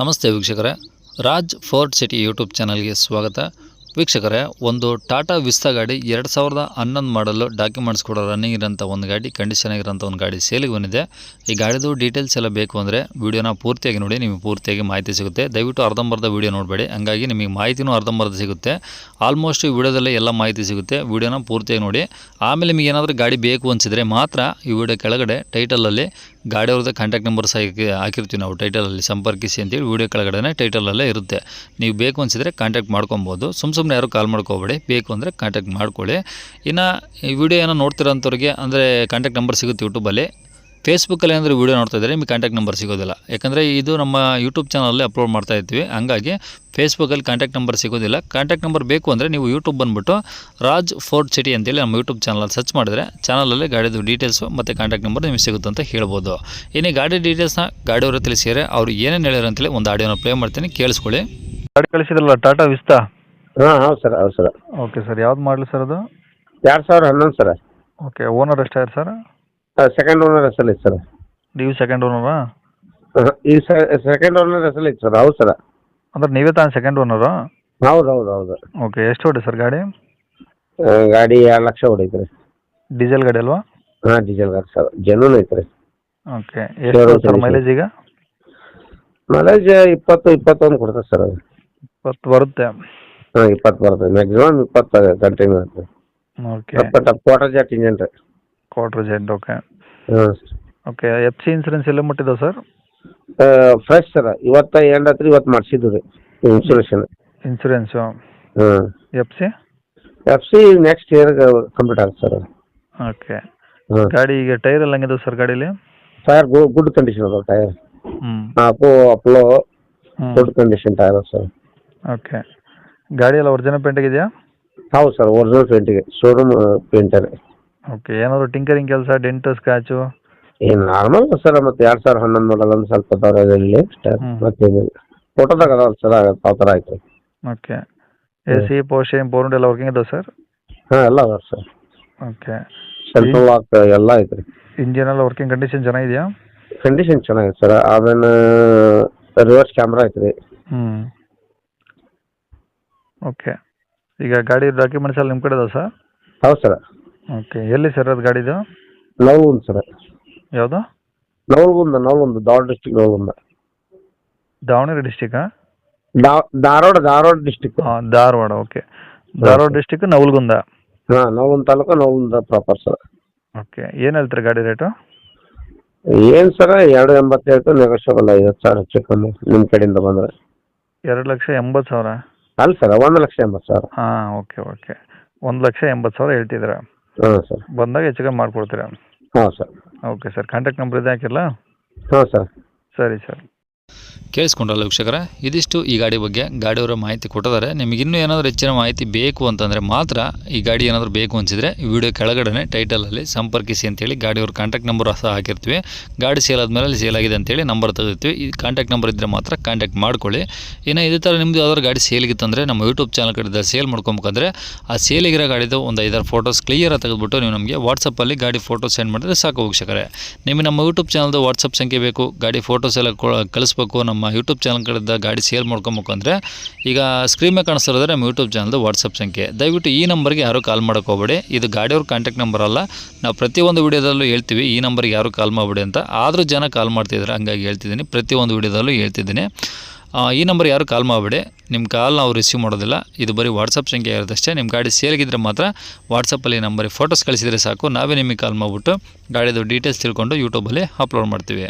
ನಮಸ್ತೆ ವೀಕ್ಷಕರೇ. Raj fort city YouTube ಚಾನಲ್ಗೆ ಸ್ವಾಗತ. ವೀಕ್ಷಕರೇ, ಒಂದು ಟಾಟಾ ವಿಸ್ತಾ ಗಾಡಿ ಎರಡು ಸಾವಿರದ ಹನ್ನೊಂದು ಮಾಡಲು ಡಾಕ್ಯುಮೆಂಟ್ಸ್ ಕೂಡ ರನ್ನಿಂಗ್ ಇರೋಂಥ ಒಂದು ಗಾಡಿ ಕಂಡೀಷನ್ ಆಗಿರೋಂಥ ಒಂದು ಗಾಡಿ ಸೇಲಿಗೆ ಬಂದಿದೆ. ಈ ಗಾಡಿದು ಡೀಟೇಲ್ಸ್ ಎಲ್ಲ ಬೇಕು ಅಂದರೆ ವೀಡಿಯೋನ ಪೂರ್ತಿಯಾಗಿ ನೋಡಿ, ನಿಮಗೆ ಪೂರ್ತಿಯಾಗಿ ಮಾಹಿತಿ ಸಿಗುತ್ತೆ. ದಯವಿಟ್ಟು ಅರ್ಧಂಬರ್ಧ ವೀಡಿಯೋ ನೋಡಬೇಡಿ. ಹಂಗಾಗಿ ನಿಮಗೆ ಮಾಹಿತಿನೂ ಅರ್ಧಂಬರ್ಧ ಸಿಗುತ್ತೆ. ಆಲ್ಮೋಸ್ಟ್ ಈ ವಿಡಿಯೋದಲ್ಲೇ ಎಲ್ಲ ಮಾಹಿತಿ ಸಿಗುತ್ತೆ. ವೀಡಿಯೋನ ಪೂರ್ತಿಯಾಗಿ ನೋಡಿ. ಆಮೇಲೆ ನಿಮಗೆ ಏನಾದರೂ ಗಾಡಿ ಬೇಕು ಅನಿಸಿದರೆ ಮಾತ್ರ ಈ ವಿಡಿಯೋ ಕೆಳಗಡೆ ಟೈಟಲಲ್ಲಿ ಗಾಡಿ ಅವ್ರದ್ದು ಕಾಂಟ್ಯಾಕ್ಟ್ ನಂಬರ್ ಸಹ ಹಾಕಿರ್ತೀವಿ ನಾವು ಟೈಟಲಲ್ಲಿ ಸಂಪರ್ಕಿಸಿ ಅಂತೇಳಿ ವೀಡಿಯೋ ಕೆಳಗಡೆ ಟೈಟಲಲ್ಲೇ ಇರುತ್ತೆ. ನೀವು ಬೇಕು ಅನಿಸಿದರೆ ಕಾಂಟ್ಯಾಕ್ಟ್ ಮಾಡ್ಕೊಬೋದು. ಸುಮ್ಮ ಸುಮ್ಮನೆ ಯಾರು ಕಾಲ್ ಮಾಡ್ಕೋಬೇಡಿ. ಬೇಕು ಅಂದರೆ ಕಾಂಟ್ಯಾಕ್ಟ್ ಮಾಡ್ಕೊಳ್ಳಿ. ಇನ್ನು ಈ ವಿಡಿಯೋ ಏನೋ ನೋಡ್ತಿರೋಂಥವ್ರಿಗೆ ಅಂದರೆ ಕಾಂಟ್ಯಾಕ್ಟ್ ನಂಬರ್ ಸಿಗುತ್ತೆ ಯೂಟ್ಯೂಬಲ್ಲಿ ಫೇಸ್ಬುಕ್ಕಲ್ಲಿ ಏನಾದರೂ ವೀಡಿಯೋ ನೋಡ್ತಾ ಇದ್ದರೆ ನಿಮಗೆ ಕಾಂಟ್ಯಾಕ್ಟ್ ನಂಬರ್ ಸಿಗೋದಿಲ್ಲ. ಯಾಕಂದರೆ ಇದು ನಮ್ಮ ಯೂಟ್ಯೂಬ್ ಚಾನಲಲ್ಲಿ ಅಪ್ಲೋಡ್ ಮಾಡ್ತಾ ಇರ್ತೀವಿ ಹಂಗಾಗಿ ಫೇಸ್ಬುಕ್ಕಲ್ಲಿ ಕಾಂಟ್ಯಾಕ್ಟ್ ನಂಬರ್ ಸಿಗೋದಿಲ್ಲ. ಕಾಂಟ್ಯಾಕ್ಟ್ ನಂಬರ್ ಬೇಕು ಅಂದರೆ ನೀವು ಯೂಟ್ಯೂಬ್ ಬಂದುಬಿಟ್ಟು ರಾಜ್ ಫೋರ್ಟ್ ಸಿಟಿ ಅಂತೇಳಿ ನಮ್ಮ ಯೂಟ್ಯೂಬ್ ಚಾನಲಲ್ಲಿ ಸರ್ಚ್ ಮಾಡಿದ್ರೆ ಚಾನಲಲ್ಲಿ ಗಾಡಿದು ಡೀಟೇಲ್ಸು ಮತ್ತು ಕಾಂಟ್ಯಾಕ್ಟ್ ನಂಬರ್ ನಿಮಗೆ ಸಿಗುತ್ತೆ ಅಂತ ಹೇಳ್ಬೋದು. ಇನ್ನು ಗಾಡಿ ಡೀಟೇಲ್ಸ್ನ ಗಾಡಿಯವರು ತಿಳಿಸಿದರೆ ಅವರು ಏನೇನು ಹೇಳಿದ್ರು ಅಂತೇಳಿ ಒಂದು ಆಡಿಯೋನ ಪ್ಲೇ ಮಾಡ್ತೀನಿ. ಕೇಳಿಸ್ಕೊಳ್ಳಿ. ಗಾಡಿ ಕಳಿಸಿದ್ರಲ್ಲ ಟಾಟಾ ವಿಸ್ತಾ ಹಾಂ ಹೌದು ಸರ್ ಹೌದು ಸರ್ ಓಕೆ ಸರ್ ಯಾವ್ದು ಮಾಡಲಿ ಸರ್ ಅದು? ಎರಡು ಸಾವಿರ ಹನ್ನೊಂದು ಸರ್ ಓಕೆ ಓನರ್ ಎಷ್ಟಾಯ್ತು ಸರ್ ಸೆಕೆಂಡ್ ಓನರ್ ಹೆಸರು ಐತೆ ಸರ್ ನೀವು ಸೆಕೆಂಡ್ ಓನರಾ ಈ ಸೆಕೆಂಡ್ ಓನರ್ ಹೆಸರು ಐತೆ ಸರ್ ಹೌದು ಸರ್ ಅಂದ್ರೆ ನೀವೇ ತಾನು ಸೆಕೆಂಡ್ ಓನರು ಹೌದು ಹೌದು ಹೌದು ಓಕೆ ಎಷ್ಟು ಹೊಡಿ ಸರ್ ಗಾಡಿ ಆ, ಗಾಡಿ ಎರಡು ಲಕ್ಷ ಹೊಡೈತೆ ರೀ ಡೀಸೆಲ್ ಗಾಡಿ ಅಲ್ವಾ ಹಾಂ ಡೀಸೆಲ್ ಗಾಡಿ ಸರ್ ಜನೂನ್ ಐತೆ ರೀ ಓಕೆ ಎಷ್ಟು Sure, ಸರ್ sure. ಮೈಲೇಜ್ ಈಗ ಮೈಲೇಜ್ ಇಪ್ಪತ್ತು ಇಪ್ಪತ್ತೊಂದು ಕೊಡ್ತದೆ ಸರ್ ಅದು ಇಪ್ಪತ್ತು ಬರುತ್ತೆ ಹಾಂ ಇಪ್ಪತ್ತು ಬರ್ತದೆ ಮ್ಯಾಕ್ಸಿಮಮ್ ಇಪ್ಪತ್ತು ಕಂಟಿನ್ಯೂ ಇರುತ್ತೆ ಓಕೆ ಬಟ್ ಕ್ವಾರ್ಟರ್ ಜಾಟ್ ಇಂಜನ್ ರೀ quarter ಜೆಂಟ್ okay okay F C insurance ಎಲ್ಲ ಮುಟ್ಟಿದೆ ಸರ್ ಫ್ರೆಶ್ ಸರ್ ಇವತ್ತ ಎಂಡ್ ಹತ್ರ ಇವತ್ತು ಮಾಡಿಸಿದ್ದು ರೀ insurance insurance F C F C next year complete ಆಗುತ್ತೆ ಸರ್ ಓಕೆ ಗಾಡಿ ಈಗ ಟೈರ್ ಎಲ್ಲ ಹಂಗಿದೆ ಸರ್ ಗಾಡೀಲಿ? ಟೈರ್ ಗುಡ್ ಕಂಡೀಷನ್ ಅದಾವ ಟೈರ್ ಹ್ಞೂ ಅಪ್ಲೋ good condition tyre sir okay ಗಾಡಿ ಎಲ್ಲ ಒರಿಜಿನಲ್ ಪೇಂಟ್ ಇದೆಯಾ ಹೌದು ಸರ್ ಒರಿಜಿನಲ್ ಪೇಂಟಿಗೆ ಶೋರೂಮ್ ಪೇಂಟರ್ ಓಕೆ ಏನಾದರೂ ಟಿಂಕರಿಂಗ್ ಕೆಲಸ ಡೆಂಟು ಸ್ಕ್ರಾಚು ಏನು ನಾರ್ಮಲ್ ಸರ್ ಮತ್ತೆ ಎರಡು ಸಾವಿರ ಹನ್ನೊಂದು ಮಾಡಲ್ಲ ಒಂದು ಸ್ವಲ್ಪ ಹ್ಮ್. ಮತ್ತೇನಿಲ್ಲ ಫೋಟೋದಾಗ ಅದಾವ ಸರ್ ಆ ಥರ ಆಯ್ತು. Okay A C Poshan board ಎಲ್ಲ ವರ್ಕಿಂಗ್ ಇದಾವೆ ಸರ್ ಹಾಂ ಎಲ್ಲ ಅದಾವ ಸರ್. ಓಕೆ ಸೆಲ್ಫ್ ಲಾಕ್ ಎಲ್ಲ ಐತ್ರಿ ಇಂಜಿನ್ ಎಲ್ಲ ವರ್ಕಿಂಗ್ ಕಂಡೀಷನ್ ಚೆನ್ನಾಗಿದೆಯಾ ಕಂಡೀಷನ್ ಚೆನ್ನಾಗಿದೆ ಸರ್. ಆಮೇಲೆ ರಿವರ್ಸ್ ಕ್ಯಾಮ್ರಾ ಐತ್ರಿ ಹ್ಞೂ ಓಕೆ ಈಗ ಗಾಡಿ ಡಾಕ್ಯುಮೆಂಟ್ಸ್ ಎಲ್ಲ ನಿಮ್ಮ ಕಡೆ ಅದಾವ ಸರ್ ಹೌದು ಸರ್. ಓಕೆ ಎಲ್ಲಿ ಸರ್ ಅದು ಗಾಡಿದು? ನವಲಗುಂದ ಸರ್. ಯಾವುದು? ನವಲಗುಂದ ನವಲಗುಂದ ಧಾರವಾಡ ಡಿಸ್ಟಿಕ್ ನವಲಗುಂದ. ದಾವಣಗೆರೆ ಡಿಸ್ಟಿಕಾ ದಾ- ಧಾರವಾಡ ಧಾರವಾಡ ಡಿಸ್ಟಿಕ್ ಹಾಂ ಧಾರವಾಡ ಓಕೆ. ಧಾರವಾಡ ಡಿಸ್ಟಿಕ್ ನವಲ್ಗುಂದ? ಹಾಂ Navalgund taluk Navalgund proper sir. Okay ಏನು ಹೇಳ್ತೀರಿ ಗಾಡಿ ರೇಟು? ಏನು ಸರ ಎರಡು ಎಂಬತ್ತೈದು ನೆಗೋಷಿಯಬಲ್ ಐವತ್ತು ಸಾವಿರ ಹೆಚ್ಚು ಕಮ್ಮಿ ನಿಮ್ಮ ಕಡೆಯಿಂದ ಬಂದರೆ. ಎರಡು ಲಕ್ಷ ಎಂಬತ್ತು ಸಾವಿರ? ಅಲ್ಲ ಸರ್ ಒಂದು ಲಕ್ಷ ಎಂಬತ್ತು ಸಾವಿರ. ಹಾಂ ಓಕೆ ಓಕೆ. ಒಂದು ಲಕ್ಷ ಎಂಬತ್ತು ಸಾವಿರ ಹೇಳ್ತಿದ್ದೀರಾ? ಹಾಂ ಸರ್. ಬಂದಾಗ ಹೆಚ್ಚು ಕಮ್ಮಿ ಮಾಡಿಕೊಡ್ತೀರಾ? ಹಾಂ sir. Okay sir. Contact number ಇದೆ ಹಾಕಿರಲಾ ಹಾಂ ಸರ್. ಸರಿ ಸರ್. ಕೇಳಿಸ್ಕೊಂಡ್ರಲ್ಲ ವೀಕ್ಷಕರ ಇದಿಷ್ಟು ಈ ಗಾಡಿ ಬಗ್ಗೆ ಗಾಡಿಯವರ ಮಾಹಿತಿ ಕೊಟ್ಟಿದ್ದಾರೆ. ನಿಮಗೆ ಇನ್ನೂ ಏನಾದರೂ ಹೆಚ್ಚಿನ ಮಾಹಿತಿ ಬೇಕು ಅಂತಂದರೆ ಮಾತ್ರ ಈ ಗಾಡಿ ಏನಾದರೂ ಬೇಕು ಅನಿಸಿದರೆ ವಿಡಿಯೋ ಕೆಳಗಡೆ ಟೈಟಲಲ್ಲಿ ಸಂಪರ್ಕಿಸಿ ಅಂತೇಳಿ ಗಾಡಿಯವ್ರ ಕಾಂಟ್ಯಾಕ್ಟ್ ನಂಬರ್ ಸಹ ಹಾಕಿರ್ತೀವಿ. ಗಾಡಿ ಸೇಲ್ ಆದಮೇಲೆ ಅಲ್ಲಿ ಸೇಲ್ ಆಗಿದೆ ಅಂತೇಳಿ ನಂಬರ್ ತೆಗಿರ್ತೀವಿ ಈ ಕಾಂಟ್ಯಾಕ್ಟ್ ನಂಬರ್ ಇದ್ದರೆ ಮಾತ್ರ ಕಾಂಟ್ಯಾಕ್ಟ್ ಮಾಡ್ಕೊಳ್ಳಿ. ಇನ್ನು ಇದೇ ಥರ ನಿಮ್ಮದು ಯಾವ್ದಾದ್ರು ಗಾಡಿ ಸೇಲಿಗಿತ್ತಂದರೆ ನಮ್ಮ ಯೂಟ್ಯೂಬ್ ಚಾನಲ್ ಕಡೆ ಸೇಲ್ ಮಾಡ್ಕೊಬೇಕಂದ್ರೆ ಆ ಸೇಲಿಗಿರೋ ಗಾಡಿದು ಒಂದು ಐದಾರು ಫೋಟೋಸ್ ಕ್ಲಿಯರಾಗಿ ತೆಗೆದುಬಿಟ್ಟು ನೀವು ನಮಗೆ ವಾಟ್ಸಪ್ಪಲ್ಲಿ ಗಾಡಿ ಫೋಟೋ ಸೆಂಡ್ ಮಾಡಿದ್ರೆ ಸಾಕು ವೀಕ್ಷಕರೇ. ನಿಮಗೆ ನಮ್ಮ ಯೂಟ್ಯೂಬ್ ಚಾನಲ್ದು ವಾಟ್ಸಪ್ ಸಂಖ್ಯೆ ಬೇಕು. ಗಾಡಿ ಫೋಟೋಸ್ ಎಲ್ಲ ಕೊ- ಕಳಿಸ್ಬೇಕು, ನಮ್ಮ ಯೂಟ್ಯೂಬ್ ಚಾನಲ್ಗಳಿಂದ ಗಾಡಿ ಸೇಲ್ ಮಾಡ್ಕೊಬೇಕು ಅಂದರೆ ಈಗ ಸ್ಕ್ರೀನ್ ಮೇಲೆ ಕಾಣಿಸ್ತಿರೋದ್ರೆ ನಮ್ಮ ಯೂಟ್ಯೂಬ್ ಚಾನಲ್ದು ವಾಟ್ಸಪ್ ಸಂಖ್ಯೆ. ದಯವಿಟ್ಟು ಈ ನಂಬರ್ಗೆ ಯಾರೂ ಕಾಲ್ ಮಾಡೋಕೆ ಹೋಗಬೇಡಿ. ಇದು ಗಾಡಿಯವ್ರ ಕಾಂಟ್ಯಾಕ್ಟ್ ನಂಬರ್ ಅಲ್ಲ. ನಾವು ಪ್ರತಿಯೊಂದು ವಿಡಿಯೋದಲ್ಲೂ ಹೇಳ್ತೀವಿ, ಈ ನಂಬರ್ಗೆ ಯಾರು ಕಾಲ್ ಮಾಡಬೇಡಿ ಅಂತ. ಆದರೂ ಜನ ಕಾಲ್ ಮಾಡ್ತಿದ್ದಾರೆ, ಹಂಗಾಗಿ ಹೇಳ್ತಿದ್ದೀನಿ. ಪ್ರತಿಯೊಂದು ವಿಡಿಯೋದಲ್ಲೂ ಹೇಳ್ತಿದ್ದೀನಿ. ಈ ನಂಬರ್ ಯಾರು ಕಾಲ್ ಮಾಡಬೇಡಿ. ನಿಮ್ಮ ಕಾಲ್ ನಾವು ರಿಸೀವ್ ಮಾಡೋದಿಲ್ಲ. ಇದು ಬರೀ ವಾಟ್ಸಪ್ ಸಂಖ್ಯೆ ಇರೋದಷ್ಟೇ ನಿಮ್ಮ ಗಾಡಿ ಸೇಲ್ಗಿದ್ರೆ ಮಾತ್ರ ವಾಟ್ಸಪ್ಪಲ್ಲಿ ನಂಬರಿಗೆ ಫೋಟೋಸ್ ಕಳಿಸಿದರೆ ಸಾಕು. ನಾವೇ ನಿಮಗೆ ಕಾಲ್ ಮಾಡಿಬಿಟ್ಟು ಗಾಡಿದು ಡೀಟೇಲ್ಸ್ ತಿಳ್ಕೊಂಡು ಯೂಟ್ಯೂಬಲ್ಲಿ ಅಪ್ಲೋಡ್ ಮಾಡ್ತೀವಿ.